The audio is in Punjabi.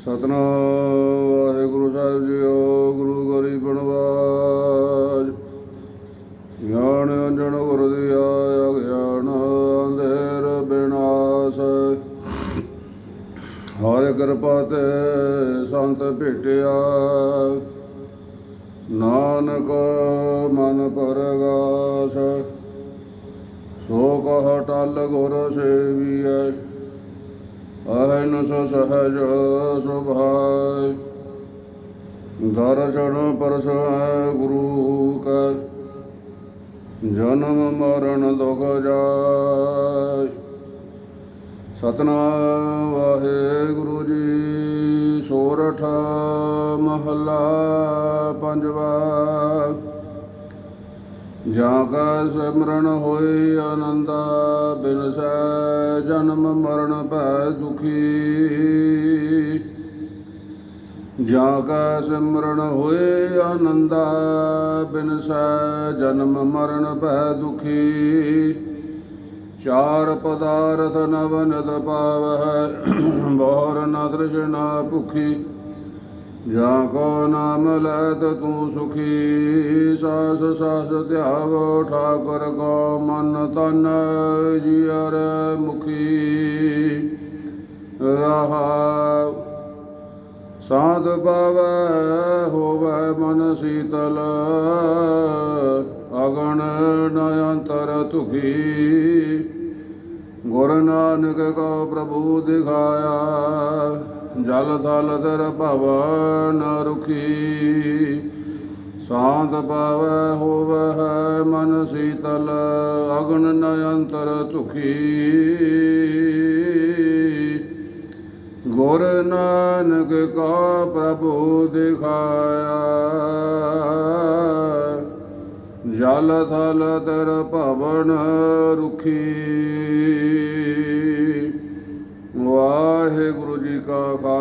ਸਤਨਾਮ ਵਾਹਿਗੁਰੂ ਸਾਹਿਬ ਜੀਓ, ਗੁਰੂ ਗਰੀ ਬਣਵਾਜ ਗਿਆਨ ਅੰਜਨ ਗੁਰ ਦਿਆ ਅਗਿਆਨ ਅੰਧੇਰ ਬਿਨਾਸ਼। ਹਰ ਕਿਰਪਾ ਤੇ ਸੰਤ ਭੇਟਿਆ। ਨਾਨਕ ਮਨ ਪਰਗਾਸ। ਸੋ ਕਹ ਟਲ ਗੁਰ ਸੇਵੀਐ। ਅਹਨ ਸੋ ਸਹਜ ਸੁਭਾਇ। ਦਰਸ਼ਨ ਪਰਸ ਗੁਰੂ ਕਾ, ਜਨਮ ਮਰਨ ਦੁਖ ਜਾਇ। ਸਤਨਾਮ ਵਾਹਿਗੁਰੂ ਜੀ, ਸੋਰਠ ਮਹਲਾ ਪੰਜਵਾ। ਜਾਂ ਕਾ ਸਿਮਰਨ ਹੋਈ ਆਨੰਦਾ ਬਿਨਸੈ ਜਨਮ ਮਰਨ ਭੈ ਦੁਖੀ। ਜਾਂ ਕਾ ਸਿਮਰਨ ਹੋਏ ਆਨੰਦਾ, ਬਿਨ ਬਿਨਸੈ ਜਨਮ ਮਰਨ ਭੈ ਦੁਖੀ। ਚਾਰ ਪਦਾਰਥ ਨਵ ਨਿਤ ਪਾਵਹਿ, ਬੋਰ ਨ ਤ੍ਰਿਸ਼ਨਾ ਭੁਖੀ। ਜਾਂ ਕੋ ਨਾਮ ਲੈ ਲੈਤ ਤੂੰ ਸੁਖੀ, ਸਾਸ ਸਾਸ ਧਿਆਵ, ਠਾਕੁਰ ਕੋ ਮਨ ਤਨ ਜੀਅਰ ਮੁਖੀ। ਰਹਾ ਸਾਧ ਪਾਵੈ, ਹੋਵੈ ਮਨ ਸੀਤਲ, ਅਗਣ ਨਯੰਤਰ ਅੰਤਰ ਤੁਖੀ ਗੁਰ ਨਾਨਕ ਕੋ ਪ੍ਰਭੂ ਦਿਖਾਇਆ ਜਲ ਥਲ ਦਰ ਭਵ ਨ ਰੁਖੀ। ਸ਼ਾਂਤ ਪਾਵੈ ਹੋਵੈ ਮਨ ਸੀਤਲ, ਅਗਨ ਨ ਅੰਤਰ ਤੁਖੀ ਗੁਰ ਨਾਨਕ ਕਾ ਪ੍ਰਭੂ ਦਿਖਾਇਆ। ਜਲ ਥਲ ਤਰ ਭਵਨ ਰੁਖੀ।